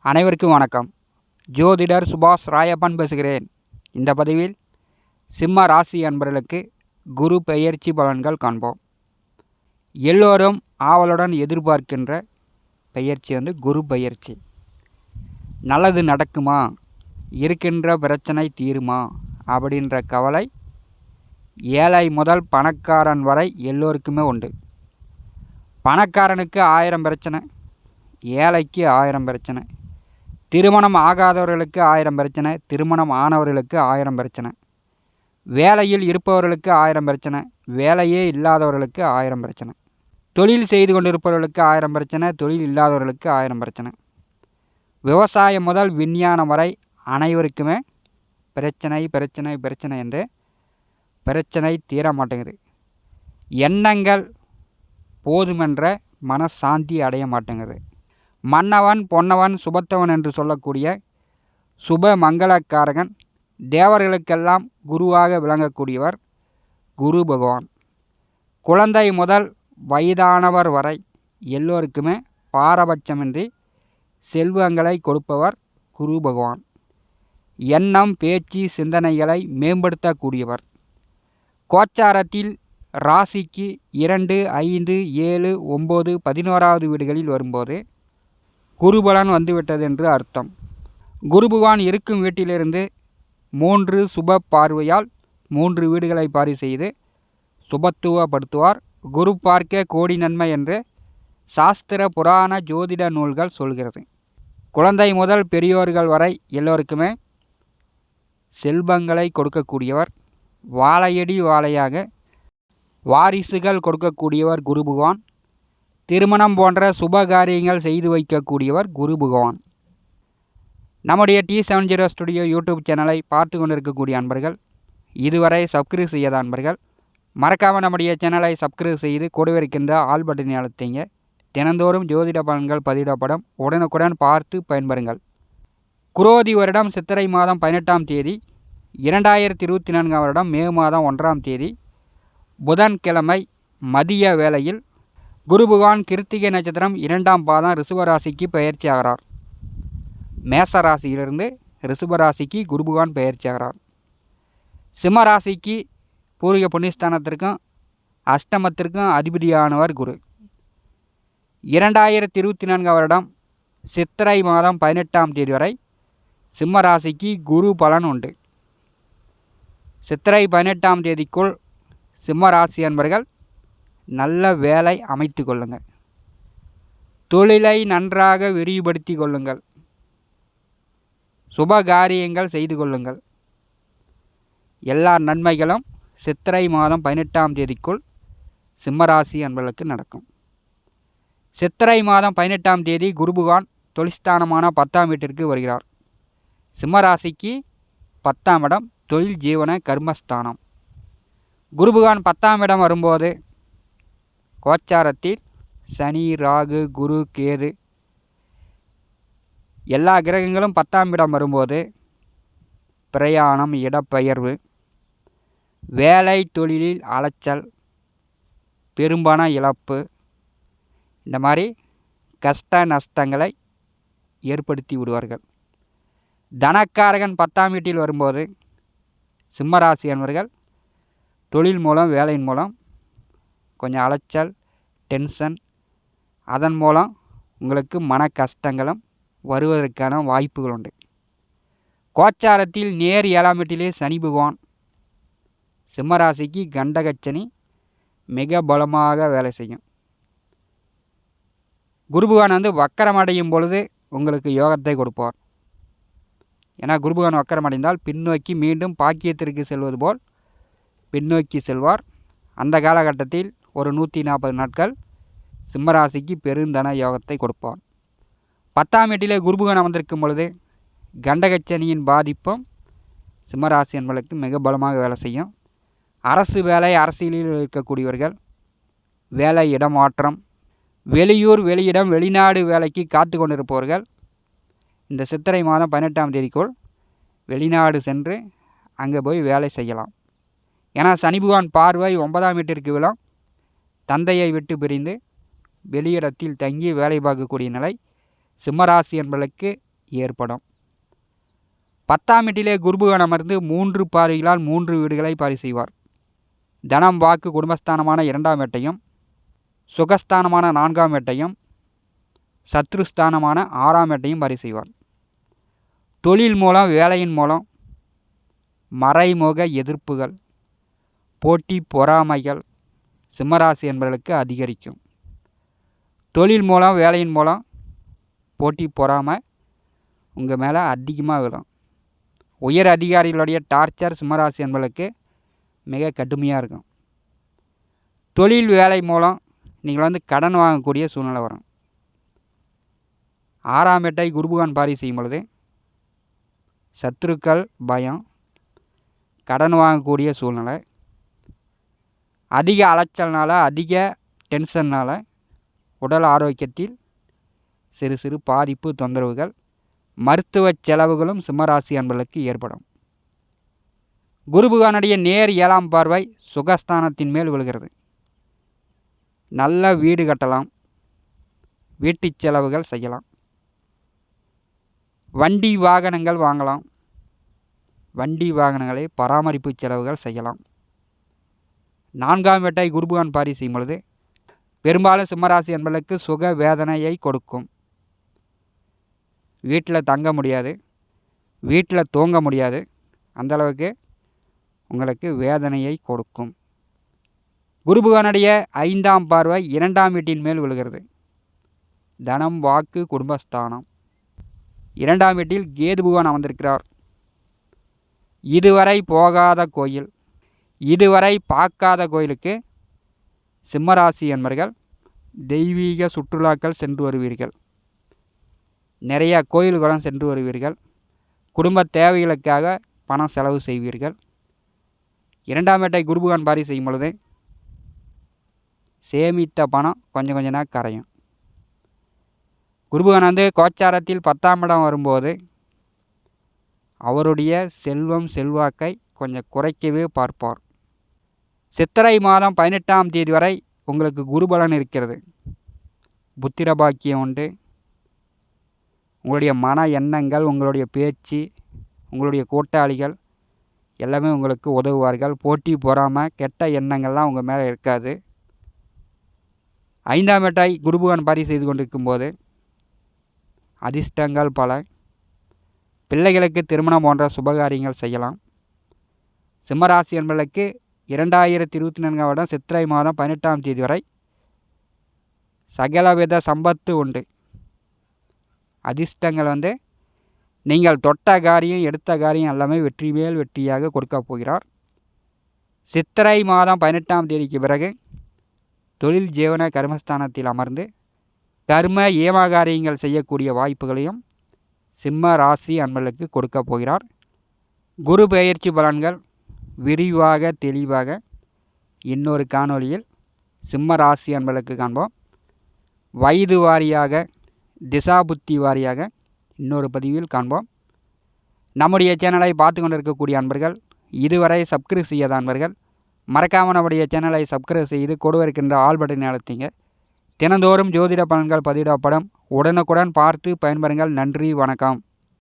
அனைவருக்கும் வணக்கம். ஜோதிடர் சுபாஷ் ராயப்பன் பேசுகிறேன். இந்த பதிவில் சிம்ம ராசி அன்பர்களுக்கு குரு பெயர்ச்சி பலன்கள் காண்போம். எல்லோரும் ஆவலுடன் எதிர்பார்க்கின்ற பெயர்ச்சி வந்து குரு பெயர்ச்சி. நல்லது நடக்குமா? இருக்கின்ற பிரச்சனை தீருமா? அப்படின்ற கவலை ஏழை முதல் பணக்காரன் வரை எல்லோருக்குமே உண்டு. பணக்காரனுக்கு ஆயிரம் பிரச்சனை ஏழைக்கு ஆயிரம் பிரச்சனை திருமணம் ஆகாதவர்களுக்கு ஆயிரம் பிரச்சனை திருமணம் ஆனவர்களுக்கு ஆயிரம் பிரச்சனை வேலையில் இருப்பவர்களுக்கு ஆயிரம் பிரச்சனை வேலையே இல்லாதவர்களுக்கு ஆயிரம் பிரச்சனை தொழில் செய்து கொண்டிருப்பவர்களுக்கு ஆயிரம் பிரச்சனை தொழில் இல்லாதவர்களுக்கு ஆயிரம் பிரச்சனை. விவசாயம் முதல் விஞ்ஞானம் வரை அனைவருக்குமே பிரச்சனை பிரச்சனை பிரச்சனை என்று பிரச்சனை தீர மாட்டேங்குது எண்ணங்கள் போதுமென்ற மனசாந்தி அடைய மாட்டேங்குது. மன்னவன் பொன்னவன் சுபத்தவன் என்று சொல்லக்கூடிய சுப மங்களக்காரகன் தேவர்களுக்கெல்லாம் குருவாக விளங்கக்கூடியவர் குரு பகவான். குழந்தை முதல் வயதானவர் வரை எல்லோருக்குமே பாரபட்சமின்றி செல்வங்களை கொடுப்பவர் குரு பகவான். எண்ணம் பேச்சு சிந்தனைகளை மேம்படுத்தக்கூடியவர். கோச்சாரத்தில் ராசிக்கு இரண்டு ஐந்து ஏழு ஒம்பது பதினோராவது வீடுகளில் வரும்போது குருபலன் வந்துவிட்டது என்று அர்த்தம். குருபகவான் இருக்கும் வீட்டிலிருந்து மூன்று சுப பார்வையால் மூன்று வீடுகளை பாரி செய்து சுபத்துவப்படுத்துவார். குரு பார்க்க கோடி நன்மை என்று சாஸ்திர புராண ஜோதிட நூல்கள் சொல்கிறது. குழந்தை முதல் பெரியோர்கள் வரை எல்லோருக்குமே செல்வங்களை கொடுக்கக்கூடியவர். வாழையடி வாழையாக வாரிசுகள் கொடுக்கக்கூடியவர் குரு பகவான். திருமணம் போன்ற சுப காரியங்கள் செய்து வைக்கக்கூடியவர் குரு பகவான். நம்முடைய T seven zero studio YouTube சேனலை பார்த்து கொண்டிருக்கக்கூடிய அன்பர்கள் இதுவரை சப்ஸ்கிரைப் செய்யாத அன்பர்கள் மறக்காமல் நம்முடைய சேனலை சப்ஸ்கிரைப் செய்து கூடவே இருக்கின்ற ஆல் பட்டனை அழுத்திங்க. தினந்தோறும் ஜோதிட பலன்கள் பதிவிடப்படும். உடனுக்குடன் பார்த்து பயன்பெறுங்கள். குரோதி வருடம் சித்திரை மாதம் பதினெட்டாம் தேதி இரண்டாயிரத்தி இருபத்தி நான்காம் வருடம் மே மாதம் ஒன்றாம் தேதி புதன்கிழமை மதிய வேளையில் குரு பகவான் கிருத்திகை நட்சத்திரம் இரண்டாம் பாதம் ரிஷபராசிக்கு பயிற்சி ஆகிறார் மேச ராசியிலிருந்து ரிஷபராசிக்கு குரு பகவான் பயிற்சி ஆகிறார் பூர்வீக புண்ணியஸ்தானத்திற்கும் அஷ்டமத்திற்கும் அதிபதியானவர் குரு. இரண்டாயிரத்தி இருபத்தி நான்காம் வருடம் சித்திரை மாதம் பதினெட்டாம் தேதி வரை சிம்ம ராசிக்கு குரு பலன் உண்டு. சித்திரை பதினெட்டாம் தேதிக்குள் சிம்ம ராசி அன்பர்கள் நல்ல வேலை அமைத்து கொள்ளுங்கள். தொழிலை நன்றாக விரிவுபடுத்தி கொள்ளுங்கள். சுப காரியங்கள் செய்து கொள்ளுங்கள். எல்லா நன்மைகளும் சித்திரை மாதம் பதினெட்டாம் தேதிக்குள் சிம்மராசி அன்பர்களுக்கு நடக்கும். சித்திரை மாதம் பதினெட்டாம் தேதி குருபுகான் தொழிற்ஸ்தானமான பத்தாம் வீட்டிற்கு வருகிறார். சிம்மராசிக்கு பத்தாம் இடம் தொழில் ஜீவன கர்மஸ்தானம். குருபகான் பத்தாம் இடம் வரும்போது கோச்சாரத்தில் சனி ராகு குரு கேது எல்லா கிரகங்களும் பத்தாம் இடம் வரும்போது பிரயாணம் இடப்பெயர்வு வேலை தொழிலில் அலைச்சல் பெரும்பண இழப்பு இந்த மாதிரி கஷ்ட நஷ்டங்களை ஏற்படுத்தி விடுவார்கள். தனக்காரகன் பத்தாம் வீட்டில் வரும்போது சிம்மராசி என்பவர்கள் தொழில் மூலம் வேலையின் மூலம் கொஞ்சம் அலைச்சல் டென்ஷன் அதன் மூலம் உங்களுக்கு மன கஷ்டங்களும் வருவதற்கான வாய்ப்புகள் உண்டு. கோச்சாரத்தில் நேர் ஏழாம் வீட்டிலே சனி பகவான் சிம்மராசிக்கு கண்டகச்சனி மிக பலமாக வேலை செய்யும். குருபகவான் வந்து வக்கரமடையும் பொழுது உங்களுக்கு யோகத்தை கொடுப்பார். ஏன்னா குருபகவான் வக்கரமடைந்தால் பின்னோக்கி மீண்டும் பாக்கியத்திற்கு செல்வது போல் பின்னோக்கி செல்வார். அந்த காலகட்டத்தில் ஒரு நூற்றி நாற்பது நாட்கள் சிம்மராசிக்கு பெருந்தன யோகத்தை கொடுப்பார். பத்தாம் வீட்டிலே குருபுகன் அமர்ந்திருக்கும் பொழுது கண்டகச்சனியின் பாதிப்பும் சிம்மராசி என்பதற்கு மிக பலமாக வேலை செய்யும். அரசு வேலை அரசியலில் இருக்கக்கூடியவர்கள் வேலை இடமாற்றம் வெளியூர் வெளியிடம் வெளிநாடு வேலைக்கு காத்து கொண்டிருப்பவர்கள் இந்த சித்திரை மாதம் பதினெட்டாம் தேதிக்குள் வெளிநாடு சென்று அங்கே போய் வேலை செய்யலாம். ஏன்னா சனி பகவான் பார்வை ஒன்பதாம் வீட்டிற்கு விழும். தந்தையை விட்டு பிரிந்து வெளியிடத்தில் தங்கி வேலை பார்க்கக்கூடிய நிலை சிம்மராசி என்பதற்கு ஏற்படும். பத்தாம் வீட்டிலே குருபுகன் அமர்ந்து மூன்று பார்வைகளால் மூன்று வீடுகளை பாரி செய்வார். தனம் வாக்கு குடும்பஸ்தானமான இரண்டாம் வேட்டையும் சுகஸ்தானமான நான்காம் வேட்டையும் சத்ருஸ்தானமான ஆறாம் வேட்டையும் பாரி செய்வார். தொழில் மூலம் வேலையின் மூலம் மறைமுக எதிர்ப்புகள் போட்டி பொறாமைகள் சிம்மராசி என்பவர்களுக்கு அதிகரிக்கும். தொழில் மூலம் வேலையின் மூலம் போட்டி பொறாமை உங்கள் மேலே அதிகமாக விழும். உயர் அதிகாரிகளுடைய டார்ச்சர் சிம்மராசி என்பவர்களுக்கு மிக கடுமையாக இருக்கும். தொழில் வேலை மூலம் நீங்கள் வந்து கடன் வாங்கக்கூடிய சூழ்நிலை வரும். ஆறாம் எட்டை குருபகான் பாரி செய்யும் பொழுது சத்துருக்கள் பயம் கடன் வாங்கக்கூடிய சூழ்நிலை அதிக அலைச்சல்னால் அதிக டென்ஷன்னால் உடல் ஆரோக்கியத்தில் சிறு சிறு பாதிப்பு தொந்தரவுகள் மருத்துவ செலவுகளும் சிம்மராசி அன்பர்களுக்கு ஏற்படும். குருபுகானுடைய நேர் ஏழாம் பார்வை சுகஸ்தானத்தின் மேல் விழுகிறது. நல்ல வீடு கட்டலாம். வீட்டு செலவுகள் செய்யலாம். வண்டி வாகனங்கள் வாங்கலாம். வண்டி வாகனங்களை பராமரிப்பு செலவுகள் செய்யலாம். நான்காம் வேட்டை குருபுகான் பாரி செய்யும் பொழுது பெரும்பாலும் சிம்மராசி என்பதற்கு சுக வேதனையை கொடுக்கும். வீட்டில் தங்க முடியாது. வீட்டில் தூங்க முடியாது. அந்தளவுக்கு உங்களுக்கு வேதனையை கொடுக்கும். குருபுகானுடைய ஐந்தாம் பார்வை இரண்டாம் வீட்டின் மேல் விழுகிறது. தனம் வாக்கு குடும்பஸ்தானம். இரண்டாம் வீட்டில் கேது பகவான் அமர்ந்திருக்கிறார். இதுவரை போகாத கோயில். இதுவரை பார்க்காத கோயிலுக்கு சிம்மராசி என்பர்கள் தெய்வீக சுற்றுலாக்கள் சென்று வருவீர்கள். நிறைய கோயில்களும் சென்று வருவீர்கள். குடும்ப தேவைகளுக்காக பணம் செலவு செய்வீர்கள். இரண்டாம் வேட்டை குருபகான் பாரி செய்யும் பொழுது சேமித்த பணம் கொஞ்சம் கொஞ்சமாக கரையும். குருபகான் வந்து கோச்சாரத்தில் பத்தாம் இடம் வரும்போது அவருடைய செல்வம் செல்வாக்கை கொஞ்சம் குறைக்கவே பார்ப்பார். சித்திரை மாதம் பதினெட்டாம் தேதி வரை உங்களுக்கு குருபலன் இருக்கிறது. புத்திர பாக்கியம் உண்டு. உங்களுடைய மன எண்ணங்கள் உங்களுடைய பேச்சு உங்களுடைய கூட்டாளிகள் எல்லாமே உங்களுக்கு உதவுவார்கள். போட்டி பொறாமல் கெட்ட எண்ணங்கள்லாம் உங்கள் மேலே இருக்காது. ஐந்தாம் வேட்டாய் குருபுகன் பாரி செய்து கொண்டிருக்கும் போது அதிர்ஷ்டங்கள் பல. பிள்ளைகளுக்கு திருமணம் போன்ற சுபகாரியங்கள் செய்யலாம். சிம்மராசி என்பதற்கு இரண்டாயிரத்தி இருபத்தி நான்காம் வருடம் சித்திரை மாதம் பதினெட்டாம் தேதி வரை சகலவித சம்பத்து உண்டு. அதிர்ஷ்டங்கள் வந்து நீங்கள் தொட்ட காரியம் எடுத்த காரியம் எல்லாமே வெற்றி மேல் வெற்றியாக கொடுக்க போகிறார். சித்திரை மாதம் பதினெட்டாம் தேதிக்கு பிறகு தொழில் ஜீவன கர்மஸ்தானத்தில் அமர்ந்து கர்ம ஏமாகாரியங்கள் செய்யக்கூடிய வாய்ப்புகளையும் சிம்ம ராசி அன்பர்களுக்கு கொடுக்க போகிறார். குரு பெயர்ச்சி பலன்கள் விரிவாக தெளிவாக இன்னொரு காணொளியில் சிம்ம ராசி அன்பர்களுக்கு காண்போம். வயது வாரியாக திசாபுத்தி வாரியாக இன்னொரு பதிவில் காண்போம். நம்முடைய சேனலை பார்த்து கொண்டிருக்கக்கூடிய அன்பர்கள் இதுவரை சப்ஸ்கிரைப் செய்யாத அன்பர்கள் மறக்காமல் நம்முடைய சேனலை சப்ஸ்கிரைப் செய்து கொடுவிருக்கின்ற ஆல் பட்டனை அழுத்திங்க. தினந்தோறும் ஜோதிட பலன்கள் பதிவிடப்படும். உடனுக்குடன் பார்த்து பயன்பெறுங்கள். நன்றி வணக்கம்.